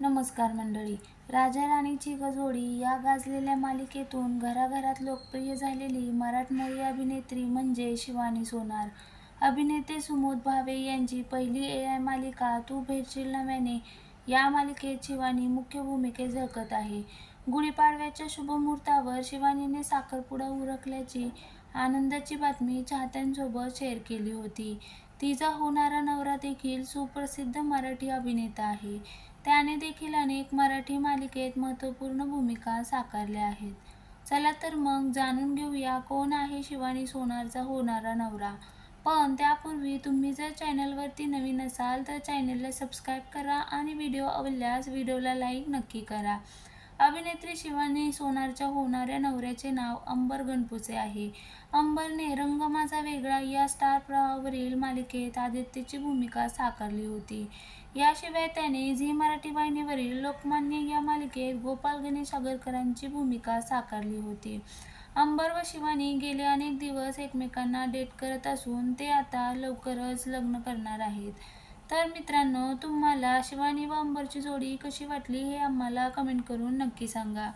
नमस्कार मंडळी. राजा राणीची गजोडी या गाजलेल्या मालिकेतून घराघरात लोकप्रिय झालेली मराठमोळी अभिनेत्री म्हणजे शिवानी सोनार. अभिनेते सुमोद भावे यांची पहिली ए आय मालिका तू भेटशील नव्याने. या मालिकेत शिवानी मुख्य भूमिकेत झळकत आहे. गुढीपाडव्याच्या शुभमुहूर्तावर शिवानीने साखरपुडा उरकल्याची आनंदाची बातमी चाहत्यांसोबत शेअर केली होती. तिचा होणारा नवरा देखील सुप्रसिद्ध मराठी अभिनेता आहे. त्याने देखील अनेक मराठी मालिकेत महत्त्वपूर्ण भूमिका साकारल्या आहेत. चला तर मग जाणून घेऊया कोण आहे शिवानी सोनारचा होणारा नवरा. पण त्यापूर्वी तुम्ही जर चॅनलवरती नवीन असाल तर चॅनलला सबस्क्राईब करा आणि व्हिडिओ आवडल्यास व्हिडिओला लाईक नक्की करा. अभिनेत्री शिवानी सोनारच्या होणाऱ्या नवऱ्याचे नाव अंबर गणपुसे आहे. अंबरने रंग माझा वेगळा या स्टार प्रवाहावरील मालिकेत आदित्यची भूमिका साकारली होती. याशिवाय त्याने झी मराठी वाहिनीवरील लोकमान्य या मालिकेत गोपाल गणेश आगरकरांची भूमिका साकारली होती. अंबर व शिवानी गेले अनेक दिवस एकमेकांना डेट करत असून ते आता लवकरच लग्न करणार आहेत. तर मित्रांनो तुम्हाला शिवानी व अंबरची जोडी कशी वाटली हे आम्हाला कमेंट करून नक्की सांगा.